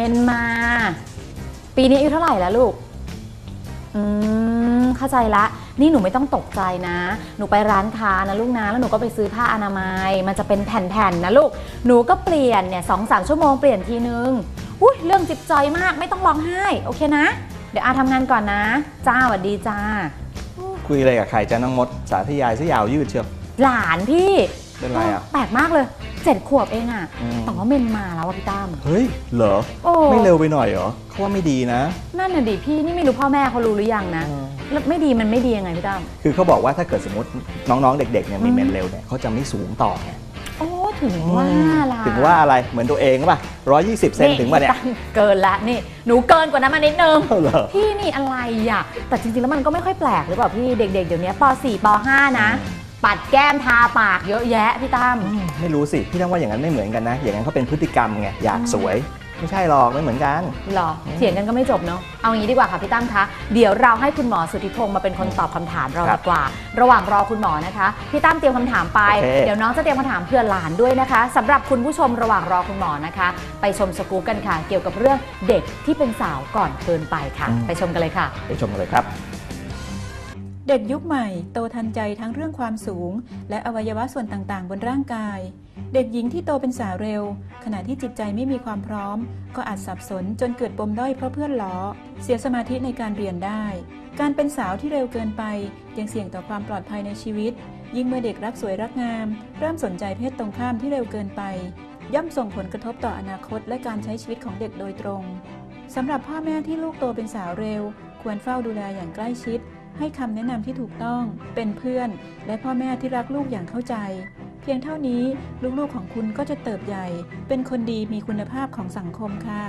นี้อายุเท่าไหร่แล้วลูก อืม เข้าใจละ นี่หนูไม่ต้องตกใจนะ หนูไปร้านค้านะลูกนะ แล้วหนูก็ไปซื้อผ้าอนามัย มันจะเป็นแผ่นๆนะลูก หนูก็เปลี่ยนเนี่ยสองสามชั่วโมงเปลี่ยนทีนึง อุ้ยเรื่องจิบจอยมาก ไม่ต้องร้องไห้ โอเคนะ เดี๋ยวอาทำงานก่อนนะ จ้าสวัสดีจ้า คุยอะไรกับใครจ้าน้องมด สาธยายซะยาวยืดเชียว หลานพี่ เป็นไรอะ แปลกมากเลยเจ็ดขวบเองอะอืม แต่ว่าเมนมาแล้วอะพี่ตั้ม เฮ้ย เหรอ โอ้ ไม่เร็วไปหน่อยเหรอเขาว่าไม่ดีนะ นั่นน่ะดิพี่นี่ไม่รู้พ่อแม่เขารู้หรือยังนะแล้วไม่ดีมันไม่ดียังไงพี่ตั้มคือเขาบอกว่าถ้าเกิดสมมติน้องๆ เด็กๆเนี่ยมีอืมเมนเร็วเนี่ยเขาจะไม่สูงต่อไงโอ้ถึงว่าล่ะถึงว่าอะไรเหมือนตัวเองป่ะร้อยยี่สิบเซนถึงป่ะเนี่ยตั้เกินละนี่หนูเกินกว่านั้นมานิดนึงเอาเหรอ พี่นี่อะไรอะ แต่จริงๆ แล้วมันก็ไม่ค่อยแปลกหรือเปล่าพี่เด็กๆ เดี๋ยวนี้ป .4 ป .5 นะ ปัดแก้มทาปากเยอะแยะพี่ตั้มไม่รู้สิพี่ตั้งว่าอย่างนั้นไม่เหมือนกันนะ อย่างนั้นเขาเป็นพฤติกรรมไงอยากสวยไม่ใช่หรอกไม่เหมือนกันหรอเถียงกันก็ไม่จบเนาะเอางี้ดีกว่าค่ะพี่ตั้มคะเดี๋ยวเราให้คุณหมอสุทธิพงศ์มาเป็นคนตอบคำถามเราครับดีกว่า ระหว่างรอคุณหมอนะคะ พี่ตั้มเตรียมคำถามไปโอเคเดี๋ยวน้องจะเตรียมคำถามเพื่อหลานด้วยนะคะสำหรับคุณผู้ชมระหว่างรอคุณหมอนะคะ ไปชมสกู๊ปกันค่ะ เกี่ยวกับเรื่องเด็กที่เป็นสาวก่อนเกินไปค่ะ ไปชมกันเลยค่ะ ไปชมกันเลยครับ เด็กยุคใหม่โตทันใจทั้งเรื่องความสูง และอวัยวะส่วนต่างๆ บนร่างกาย เด็กหญิงที่โตเป็นสาวเร็ว ขณะที่จิตใจไม่มีความพร้อม ก็อาจสับสนจนเกิดปมด้อยเพราะเพื่อนล้อ เสียสมาธิในการเรียนได้ การเป็นสาวที่เร็วเกินไป ยังเสี่ยงต่อความปลอดภัยในชีวิต ยิ่งเมื่อเด็กรักสวยรักงาม เริ่มสนใจเพศตรงข้ามที่เร็วเกินไป ย่อมส่งผลกระทบต่ออนาคต และการใช้ชีวิตของเด็กโดยตรงสำหรับพ่อแม่ที่ลูกโตเป็นสาวเร็ว ควรเฝ้าดูแลอย่างใกล้ชิด ให้คำแนะนำที่ถูกต้อง เป็นเพื่อน และพ่อแม่ที่รักลูกอย่างเข้าใจ เพียงเท่านี้ลูกๆของคุณก็จะเติบใหญ่ เป็นคนดีมีคุณภาพของสังคมค่ะ